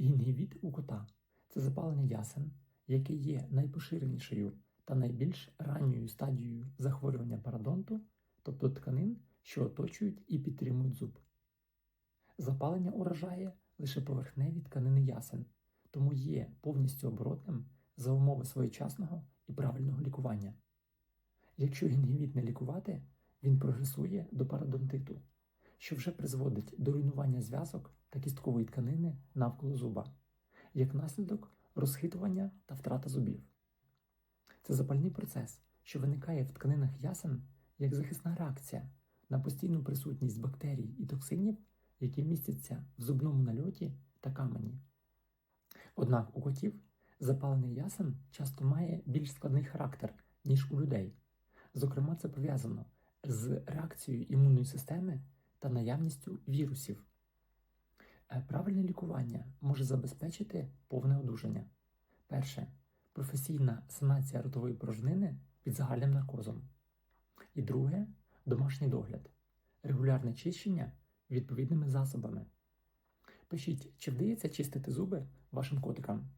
Гінгівіт у кота це запалення ясен, яке є найпоширенішою та найбільш ранньою стадією захворювання парадонту, тобто тканин, що оточують і підтримують зуб. Запалення уражає лише поверхневі тканини ясен, тому є повністю оборотним за умови своєчасного і правильного лікування. Якщо гінгівіт не лікувати, він прогресує до парадонтиту, що вже призводить до руйнування зв'язок та кісткової тканини навколо зуба, як наслідок розхитування та втрата зубів. Це запальний процес, що виникає в тканинах ясен як захисна реакція на постійну присутність бактерій і токсинів, які містяться в зубному нальоті та камені. Однак у котів запалення ясен часто має більш складний характер, ніж у людей. Зокрема, це пов'язано з реакцією імунної системи та наявністю вірусів. Е, Правильне лікування може забезпечити повне одужання. Перше професійна санація ротової порожнини під загальним наркозом. І друге домашній догляд, регулярне чищення відповідними засобами. Пишіть, чи вдається чистити зуби вашим котикам.